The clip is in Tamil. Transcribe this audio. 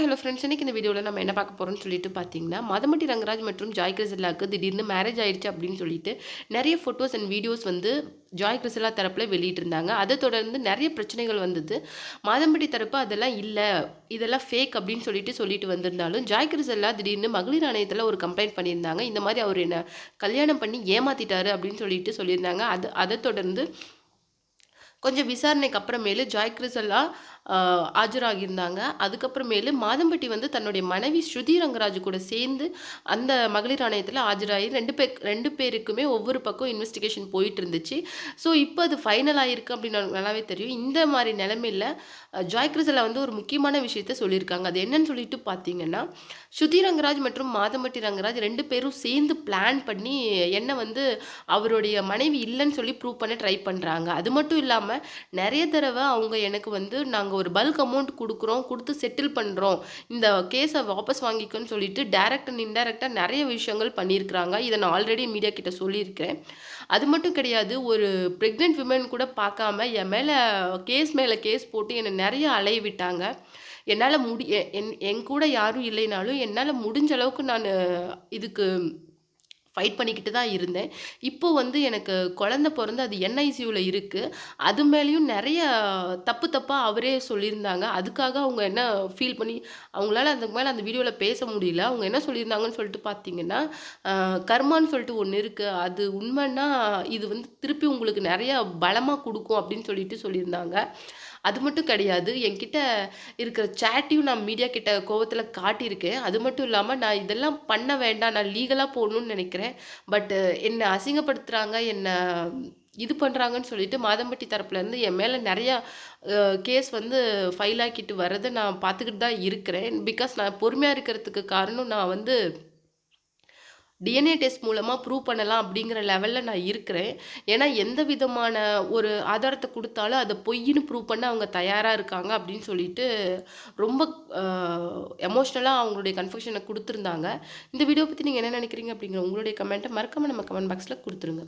ஹாய் ஹலோ ஃப்ரெண்ட்ஸ் இன்றைக்கி இந்த வீடியோவில் நம்ம என்ன பார்க்க போகிறோம்னு சொல்லிட்டு பார்த்தீங்கன்னா மதமட்டி ரங்கராஜ் மற்றும் ஜாய் கிரிசல்லாவுக்கு திடீர்னு மேரேஜ் ஆயிடுச்சு அப்படின்னு சொல்லிட்டு நிறைய ஃபோட்டோஸ் அண்ட் வீடியோஸ் வந்து ஜாய் கிரிசல்லா தரப்பில் வெளியிட்டிருந்தாங்க. அதை தொடர்ந்து நிறைய பிரச்சனைகள் வந்தது. மாதம்பட்டி தரப்பு அதெல்லாம் இல்லை இதெல்லாம் ஃபேக் அப்படின்னு சொல்லிட்டு சொல்லிட்டு வந்திருந்தாலும் ஜாய் கிரிசல்லா திடீர்னு மகளிர் ஆணையத்தில் ஒரு கம்ப்ளைண்ட் பண்ணியிருந்தாங்க. இந்த மாதிரி அவர் என்ன கல்யாணம் பண்ணி ஏமாத்திட்டாரு அப்படின்னு சொல்லிட்டு சொல்லியிருந்தாங்க. அது அதை தொடர்ந்து கொஞ்சம் விசாரணைக்கு அப்புறமேலு ஜாய் கிரிசல்லா ஆஜராகியிருந்தாங்க. அதுக்கப்புறமேலு மாதம்பட்டி வந்து தன்னுடைய மனைவி ஸ்ருதி ரங்கராஜ் கூட சேர்ந்து அந்த மகளிர் ஆணையத்தில் ஆஜராகி ரெண்டு பேர் ரெண்டு பேருக்குமே ஒவ்வொரு பக்கம் இன்வெஸ்டிகேஷன் போயிட்டு இருந்துச்சு ஸோ இப்போ அது ஃபைனல் ஆகிருக்கு அப்படின்னு நல்லாவே தெரியும். இந்த மாதிரி நிலமையில் ஜாய் கிரிசலா வந்து ஒரு முக்கியமான விஷயத்த சொல்லியிருக்காங்க. அது என்னன்னு சொல்லிட்டு பார்த்தீங்கன்னா ஸ்ருதி ரங்கராஜ் மற்றும் மாதம்பட்டி ரங்கராஜ் ரெண்டு பேரும் சேர்ந்து பிளான் பண்ணி என்ன வந்து அவருடைய மனைவி இல்லைன்னு சொல்லி ப்ரூவ் பண்ண ட்ரை பண்ணுறாங்க அது மட்டும் இல்லாமல் நிறைய தடவை அவங்க எனக்கு வந்து நாங்கள் ஒரு பல்க் அமௌண்ட் கொடுக்குறோம் கொடுத்து செட்டில் பண்ணுறோம் இந்த கேஸை வாபஸ் வாங்கிக்கோன்னு சொல்லிட்டு டேரக்ட் அண்ட் இன்டெரக்டாக நிறைய விஷயங்கள் பண்ணியிருக்கிறாங்க. இதை நான் ஆல்ரெடி மீடியா கிட்ட சொல்லியிருக்கிறேன். அது மட்டும் கிடையாது ஒரு ப்ரெக்னென்ட் விமன் கூட பார்க்காம என் மேலே கேஸ் மேலே கேஸ் போட்டு என்னை நிறைய அலைய விட்டாங்க என்னால் முடி என் என் கூட யாரும் இல்லைனாலும் என்னால் முடிஞ்ச அளவுக்கு நான் இதுக்கு ஃபைட் பண்ணிக்கிட்டு தான் இருந்தேன். இப்போ வந்து எனக்கு குழந்த பிறந்து அது என்ஐசியூவில் இருக்குது அது மேலேயும் நிறைய தப்பு தப்பாக அவரே சொல்லியிருந்தாங்க. அதுக்காக அவங்க என்ன ஃபீல் பண்ணி அவங்களால அதுக்கு மேலே அந்த வீடியோவில் பேச முடியல. அவங்க என்ன சொல்லியிருந்தாங்கன்னு சொல்லிட்டு பார்த்தீங்கன்னா கர்மான்னு சொல்லிட்டு ஒன்று இருக்குது அது உண்மைன்னா இது வந்து திருப்பி உங்களுக்கு நிறைய பலமாக கொடுக்கும் அப்படின்னு சொல்லிட்டு சொல்லியிருந்தாங்க. அது மட்டும் கிடையாது. என்கிட்ட இருக்கிற சேட்டையும் நான் மீடியா கிட்ட கோவத்தில் காட்டியிருக்கேன். அது மட்டும் இல்லாமல் நான் இதெல்லாம் பண்ண வேண்டாம். நான் லீகலாக போகணும்னு நினைக்கிறேன். பட்டு என்னை அசிங்கப்படுத்துகிறாங்க என்னை இது பண்ணுறாங்கன்னு சொல்லிட்டு மாதம்பட்டி தரப்புலேருந்து என் மேலே நிறையா கேஸ் வந்து ஃபைல் ஆக்கிட்டு வர்றதை நான் பார்த்துக்கிட்டு தான் இருக்கிறேன். பிகாஸ் நான் பொறுமையாக இருக்கிறதுக்கு காரணம் நான் வந்து டிஎன்ஏ டெஸ்ட் மூலமாக ப்ரூவ் பண்ணலாம் அப்படிங்கிற லெவலில் நான் இருக்கிறேன். ஏன்னா எந்த விதமான ஒரு ஆதாரத்தை கொடுத்தாலும் அதை பொய்ன்னு ப்ரூவ் பண்ண அவங்க தயாராக இருக்காங்க அப்படின்னு சொல்லிட்டு ரொம்ப எமோஷ்னலாக அவங்களுடைய கன்ஃபெக்ஷனை கொடுத்துருந்தாங்க. இந்த வீடியோ பற்றி நீங்கள் என்ன நினைக்கிறீங்க அப்படிங்கிற உங்களுடைய கமெண்ட்டை மறக்காமல் நம்ம கமெண்ட் பாக்ஸில் கொடுத்துருங்க.